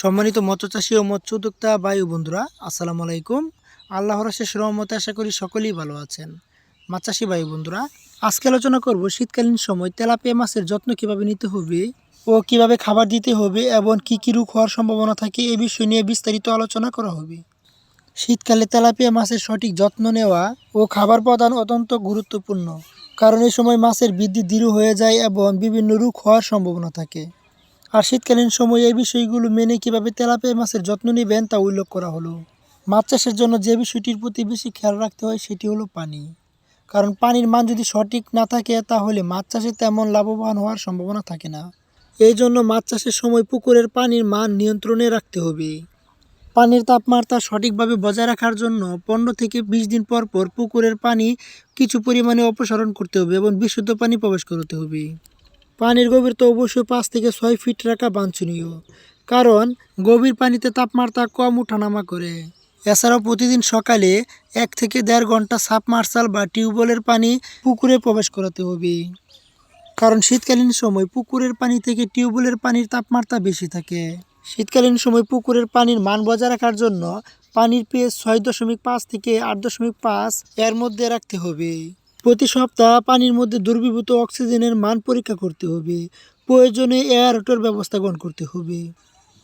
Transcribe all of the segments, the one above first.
সম্মানিত মৎস্যচাষী ও মৎস্য উদ্যোক্তা বায়ু বন্ধুরা, আসসালামু আলাইকুম। আল্লাহর শেষ রহমতে আশা করি সকলেই ভালো আছেন। মাছ চাষি বায়ু বন্ধুরা, আজকে আলোচনা করব শীতকালীন সময় তেলাপিয়া মাছের যত্ন কীভাবে নিতে হবে ও কীভাবে খাবার দিতে হবে এবং কি কি রোগ হওয়ার সম্ভাবনা থাকে এ বিষয় নিয়ে বিস্তারিত আলোচনা করা হবে। শীতকালে তেলাপিয়া মাছের সঠিক যত্ন নেওয়া ও খাবার প্রদান অত্যন্ত গুরুত্বপূর্ণ, কারণ এই সময় মাছের বৃদ্ধি দৃঢ় হয়ে যায় এবং বিভিন্ন রোগ হওয়ার সম্ভাবনা থাকে। আর শীতকালীন সময়ে এই বিষয়গুলো মেনে কীভাবে তেলাপিয়া মাছের যত্ন নেবেন তা উল্লেখ করা হলো। মাছ চাষের জন্য যে বিষয়টির প্রতি বেশি খেয়াল রাখতে হয় সেটি হলো পানি। কারণ পানির মান যদি সঠিক না থাকে, তাহলে মাছ চাষে তেমন লাভবান হওয়ার সম্ভাবনা থাকে না। এই জন্য মাছ চাষের সময় পুকুরের পানির মান নিয়ন্ত্রণে রাখতে হবে। পানির তাপমাত্রা সঠিকভাবে বজায় রাখার জন্য পনেরো থেকে বিশ দিন পর পর পুকুরের পানি কিছু পরিমাণে অপসারণ করতে হবে এবং বিশুদ্ধ পানি প্রবেশ করতে হবে। পানির গভীরতা অবশ্যই পাঁচ থেকে ছয় ফিট রাখা বাঞ্ছনীয়, কারণ গভীর পানিতে তাপমাত্রা কম ওঠানামা করে। এছাড়াও প্রতিদিন সকালে এক থেকে দেড় ঘণ্টা সাবমার্শাল বা টিউবওয়েলের পানি পুকুরে প্রবেশ করাতে হবে, কারণ শীতকালীন সময় পুকুরের পানি থেকে টিউবওয়েলের পানির তাপমাত্রা বেশি থাকে। শীতকালীন সময় পুকুরের পানির মান বজায় রাখার জন্য পানির পিএইচ ছয় দশমিক পাঁচ থেকে আট দশমিক পাঁচ এর মধ্যে রাখতে হবে। প্রতি সপ্তাহ পানির মধ্যে দুর্বিভূত অক্সিজেনের মান পরীক্ষা করতে হবে। প্রয়োজনে এয়ারটোর ব্যবস্থা গ্রহণ করতে হবে।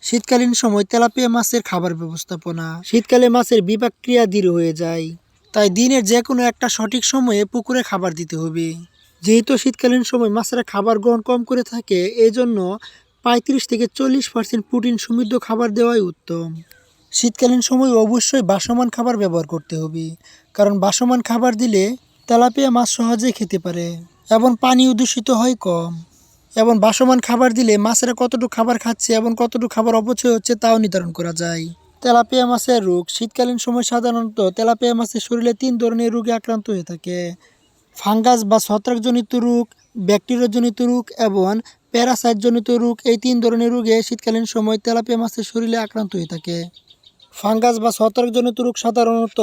শীতকালীন সময় তেলাপিয়া মাছের খাবার ব্যবস্থাপনা। শীতকালে মাছের বিপাক ক্রিয়া দৃঢ় হয়ে যায়। তাই দিনের যে কোনো একটা সঠিক সময়ে পুকুরে খাবার দিতে হবে। যেহেতু শীতকালীন সময় মাছেরা খাবার গ্রহণ কম করে থাকে এই জন্য পঁয়ত্রিশ থেকে চল্লিশ পার্সেন্ট প্রোটিন সমৃদ্ধ খাবার দেওয়াই উত্তম। শীতকালীন সময় অবশ্যই বাসমান খাবার ব্যবহার করতে হবে। কারণ বাসমান খাবার দিলে তেলাপিয়া মাছ সহজেই খেতে পারে, এবং পানিও দূষিত হয় কম। এবং বাসমান খাবার দিলে মাছেরা কতটুকু খাবার খাচ্ছে এবং কতটুকু খাবার অপচয় হচ্ছে তাও নির্ধারণ করা যায়। তেলাপিয়া মাছের রোগ শীতকালীন সময় সাধারণত তেলাপিয়া মাছের শরীরে তিন ধরনের রোগে আক্রান্ত হয়ে থাকে। ফাঙ্গাস বা ছত্রাকজনিত রোগ, ব্যাকটেরিয়াজনিত রোগ এবং প্যারাসাইটজনিত রোগ, এই তিন ধরনের রোগে শীতকালীন সময় তেলাপিয়া মাছের শরীরে আক্রান্ত হয়ে থাকে। ফাঙ্গাস বা ছত্রাকজনিত রোগ সাধারণত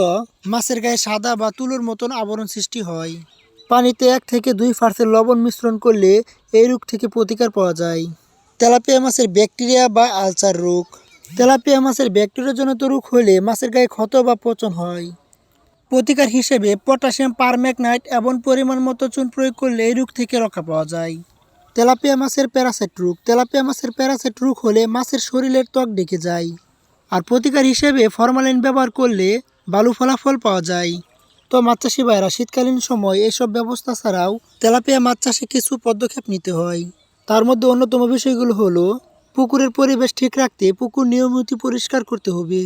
মাছের গায়ে সাদা বা তুলোর মতন আবরণ সৃষ্টি হয়। পানিতে এক থেকে দুই পার্সেন্ট লবণ মিশ্রণ করলে এই রোগ থেকে প্রতিকার পাওয়া যায়। তেলাপিয়া মাছের ব্যাকটেরিয়া বা আলসার রোগ। তেলাপিয়া মাছের ব্যাকটেরিয়াজনিত রোগ হলে মাছের গায়ে ক্ষত বা পচন হয়। প্রতিকার হিসেবে পটাশিয়াম পারম্যাগনাইট এবং পরিমাণ মতো চুন প্রয়োগ করলে এই রোগ থেকে রক্ষা পাওয়া যায়। তেলাপিয়া মাছের প্যারাসাইট রোগ। তেলাপিয়া মাছের প্যারাসাইট রোগ হলে মাছের শরীরের ত্বক ডেকে যায়। আর প্রতিকার হিসেবে ফরমালিন ব্যবহার করলে ভালো ফলাফল পাওয়া যায়। তো মাছ চাষি ভাইরা শীতকালীন সময় এইসব ব্যবস্থা ছাড়াও তেলাপিয়া মাছ চাষে কিছু পদক্ষেপ নিতে হয়। তার মধ্যে অন্যতম বিষয়গুলো হলো, পুকুরের পরিবেশ ঠিক রাখতে পুকুর নিয়মিত পরিষ্কার করতে হবে।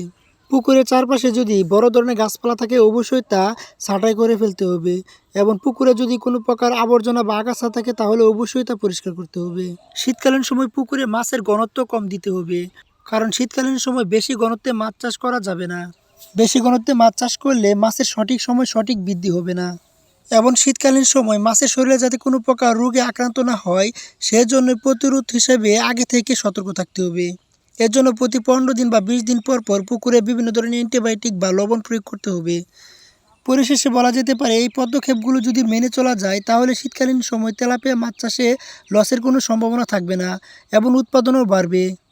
পুকুরের চারপাশে যদি বড় ধরনের গাছপালা থাকে, অবশ্যই তা ছাঁটাই করে ফেলতে হবে এবং পুকুরে যদি কোনো প্রকার আবর্জনা বা আগাছা থাকে, তাহলে অবশ্যই তা পরিষ্কার করতে হবে। শীতকালীন সময় পুকুরে মাছের ঘনত্ব কম দিতে হবে। কারণ শীতকালীন সময় বেশি ঘনত্বে মাছ চাষ করা যাবে না। বেশি ঘনত্বে মাছ চাষ করলে মাছের সঠিক সময় সঠিক বৃদ্ধি হবে না। এবং শীতকালীন সময় মাছের শরীরে যাতে কোনো প্রকার রোগে আক্রান্ত না হয়, সেজন্য প্রতিরোধ হিসেবে আগে থেকে সতর্ক থাকতে হবে। এর জন্য প্রতি পনেরো দিন বা বিশ দিন পর পর পুকুরে বিভিন্ন ধরনের অ্যান্টিবায়োটিক বা লবণ প্রয়োগ করতে হবে। পরিশেষে বলা যেতে পারে, এই পদক্ষেপগুলো যদি মেনে চলা যায়, তাহলে শীতকালীন সময় তেলাপিয়া মাছ চাষে লসের কোনো সম্ভাবনা থাকবে না এবং উৎপাদনও বাড়বে।